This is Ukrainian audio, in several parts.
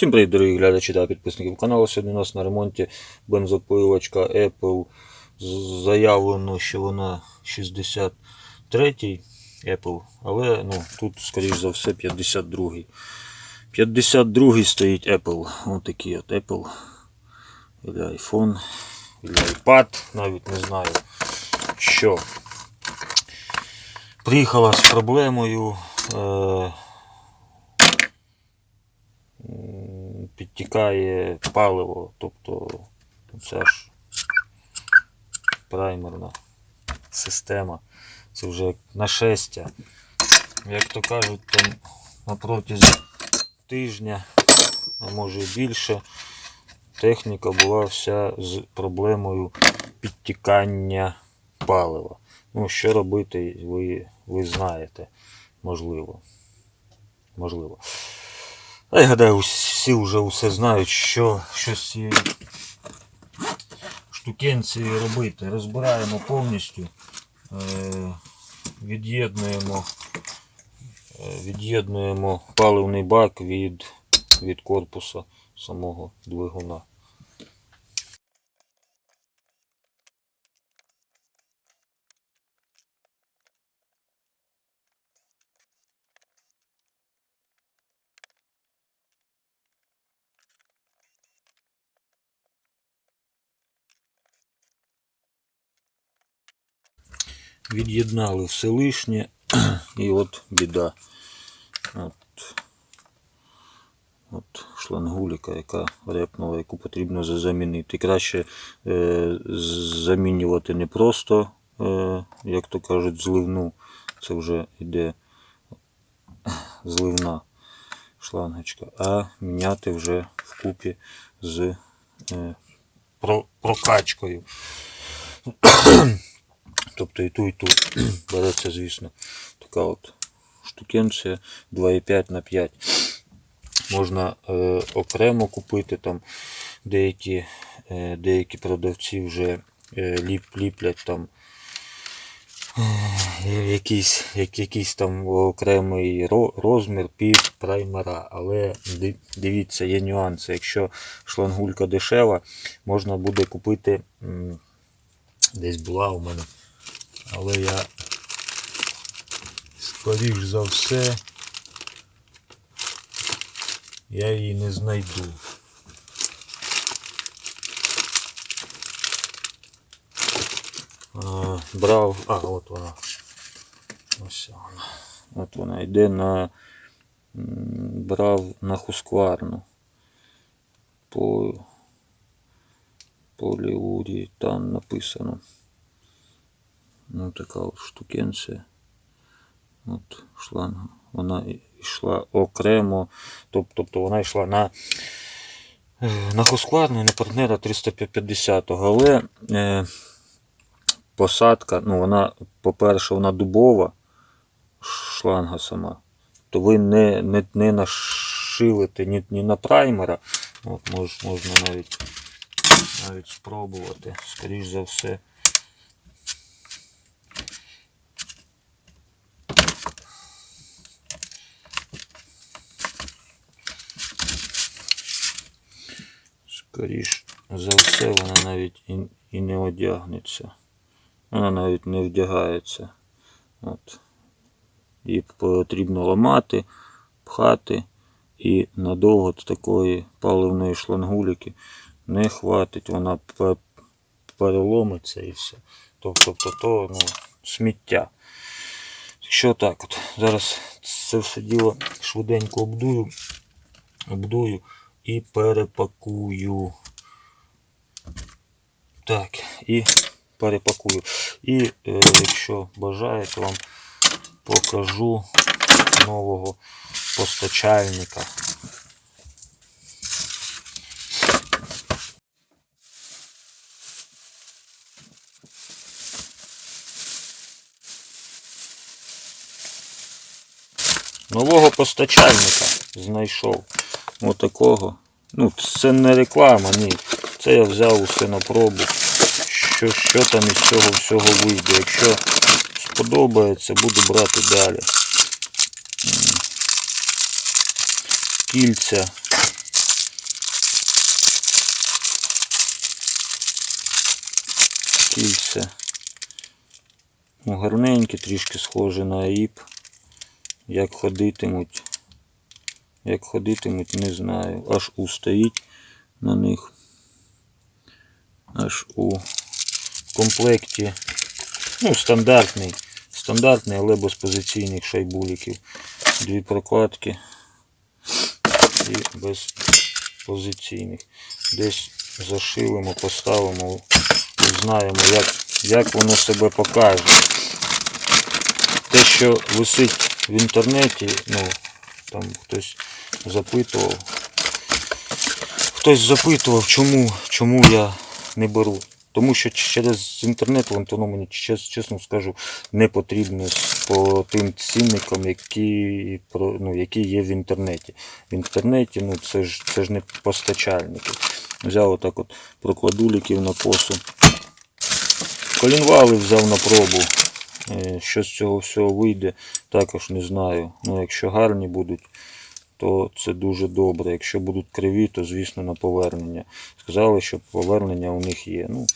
Всім привіт, дорогі глядачі та підписників каналу. Сьогодні у нас на ремонті бензопилочка Apple. Заявлено, що вона 63 Apple, але ну, тут, скоріш за все, 52-й. 52-й стоїть Apple. Ось такий от Apple. Или iPhone, или iPad, навіть не знаю що. Приїхала з проблемою. Е- підтікає паливо, тобто це ж праймерна система. Це вже як нашестя. Як то кажуть, там на протязі тижня, а може і більше, техніка була вся з проблемою підтікання палива. Ну, що робити, ви, ви знаєте, можливо. Можливо. А я гадаю, всі вже усе знають, що, що з цією штукенцією робити. Розбираємо повністю, е, від'єднуємо, е, від'єднуємо паливний бак від, від корпуса самого двигуна. Від'єднали все лишнє і от біда. От, от шлангуліка, яка репнула, яку потрібно замінити. Краще е, замінювати не просто, е, як то кажуть, зливну. Це вже йде зливна шлангочка, а міняти вже вкупі з е, прокачкою. Тобто і ту, і ту береться, звісно, така от штукенція 2,5 на 5. Можна е, окремо купити там деякі, е, деякі продавці вже е, ліп, ліплять там е, якийсь, як, якийсь там окремий розмір під праймера. Але дивіться, є нюанси. Якщо шлангулька дешева, можна буде купити. Десь була у мене але я скоріш за все я її не знайду. Брав, а, от вона. Ось вона. От вона йде на брав на хускварну по поліурі там написано. Ну, така штукенція. От шланга. Вона йшла окремо. Тоб- Тобто вона йшла на е, на Хускварну і на партнера 350 го Але е, посадка, ну вона, по-перше, вона дубова шланга сама. То ви не, не, не нашилите ні, ні на праймера. От мож, можна навіть, навіть спробувати. Скоріш за все. Скоріш за все вона навіть і, і не одягнеться. Вона навіть не вдягається. От. Її потрібно ламати, пхати і надовго такої паливної шлангуліки не хватить. Вона переломиться і все. Тобто то, то ну, сміття. Що так от. Зараз це все діло швиденько обдую, обдую і перепакую. Так, і перепакую. І е, якщо бажаєте, вам покажу нового постачальника. Нового постачальника знайшов отакого. Ну, це не реклама, ні. Це я взяв усе на пробу. Що що там із цього всього вийде. Якщо сподобається, буду брати далі. Кільця. Кільця. Ну, гарненькі, трішки схожі на АІП. Як ходитимуть. Як ходитимуть, не знаю. Аж у стоїть на них. Аж у комплекті. Ну, стандартний. Стандартний, але без позиційних шайбуліків. Дві прокладки. І без позиційних. Десь зашилимо, поставимо, узнаємо, як, як воно себе покаже. Те, що висить в інтернеті, ну, там хтось запитував. Хтось запитував, чому, чому я не беру. Тому що через інтернет воно мені, чесно скажу, не потрібно по тим цінникам, які, ну, які є в інтернеті. В інтернеті ну, це, ж, це ж не постачальники. Взяв отак от прокладуліків на косу. Колінвали взяв на пробу. Е, Що з цього всього вийде, також не знаю. Ну, якщо гарні будуть, то це дуже добре. Якщо будуть криві, то звісно на повернення. Сказали, що повернення у них є. Ну,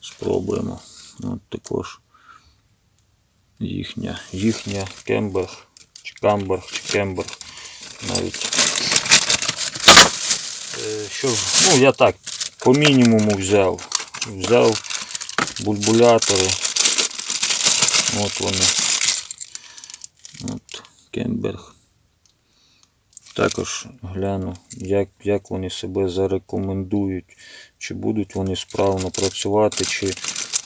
спробуємо. От також їхня, їхня Кемберг, чи Камберг, чи Кемберг навіть. Е, Що, ну я так, по мінімуму взяв. Взяв бульбулятори. От вони. От Кемберг. Також гляну, як, як вони себе зарекомендують, чи будуть вони справно працювати, чи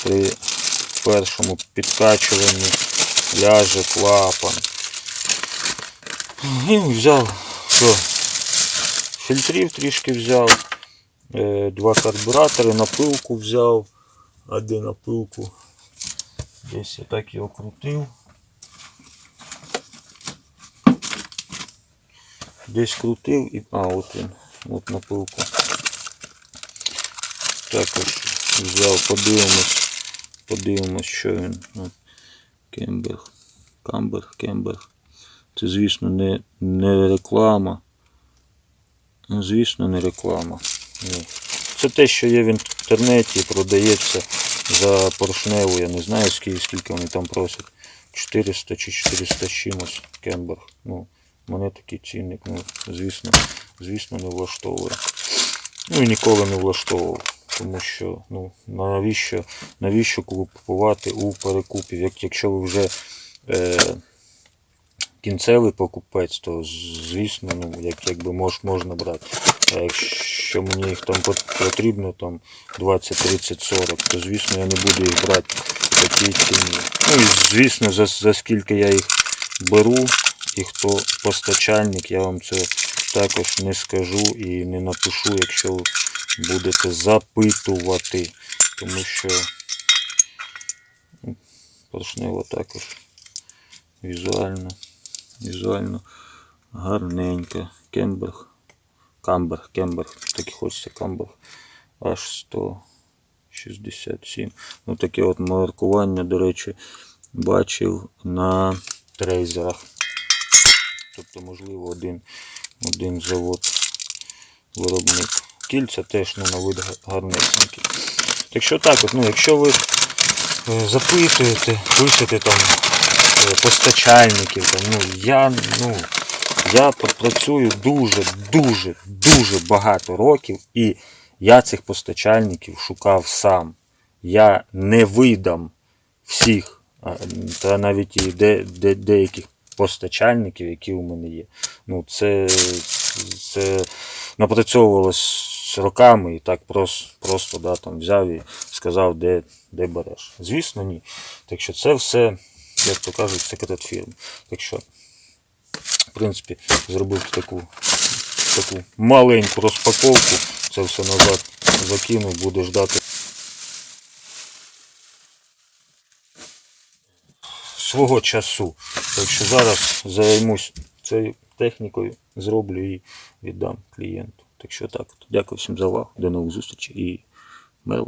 при першому підкачуванні ляже клапан. І взяв, що, фільтрів трішки взяв, е, два карбюратори, напилку взяв, де напилку? Десь я так його крутив. Десь крутив і. А, от він. От напилку. Також взяв, подивимось. Подивимось, що він. От. Кемберг. Камберг, Кемберг. Це, звісно, не, не реклама. Ну, Звісно, не реклама. Це те, що є в інтернеті, продається за поршневу, я не знаю скільки, скільки вони там просять. 400 чи 400 з чимось Кемберг. Ну, мене такий цінник, ну, звісно, звісно, не влаштовує. Ну і ніколи не влаштовував. Тому що ну, навіщо, навіщо купувати у перекупів? Як, якщо ви вже е, кінцевий покупець, то звісно, ну, як, якби мож, можна брати. А якщо мені їх там потрібно там 20, 30, 40, то звісно я не буду їх брати в такій ціні. Ну і звісно, за, за скільки я їх беру і хто постачальник, я вам це також не скажу і не напишу, якщо ви будете запитувати. Тому що поршнево також візуально, візуально гарненько. Кемберг, Камберг, Кемберг, так і хочеться Камберг. Аж 167. Ну таке от маркування, до речі, бачив на трейзерах. Тобто, можливо, один, один завод виробник. Кільця теж ну, на вид га- гарнесенькі. Так що так, от, ну, якщо ви е, запитуєте, пишете там постачальників, там, ну, я, ну, я працюю дуже, дуже, дуже багато років і я цих постачальників шукав сам. Я не видам всіх, та навіть і де, де, деяких постачальників, які у мене є. Ну, це, це напрацьовувалось роками і так просто, просто да, там взяв і сказав, де, де береш. Звісно, ні. Так що це все, як то кажуть, секрет фірми. Так що, в принципі, зробив таку, таку маленьку розпаковку, це все назад закинув, буде ждати. свого часу. Так що зараз займусь цією технікою, зроблю і віддам клієнту. Так що так. Дякую всім за увагу. До нових зустрічей і мир.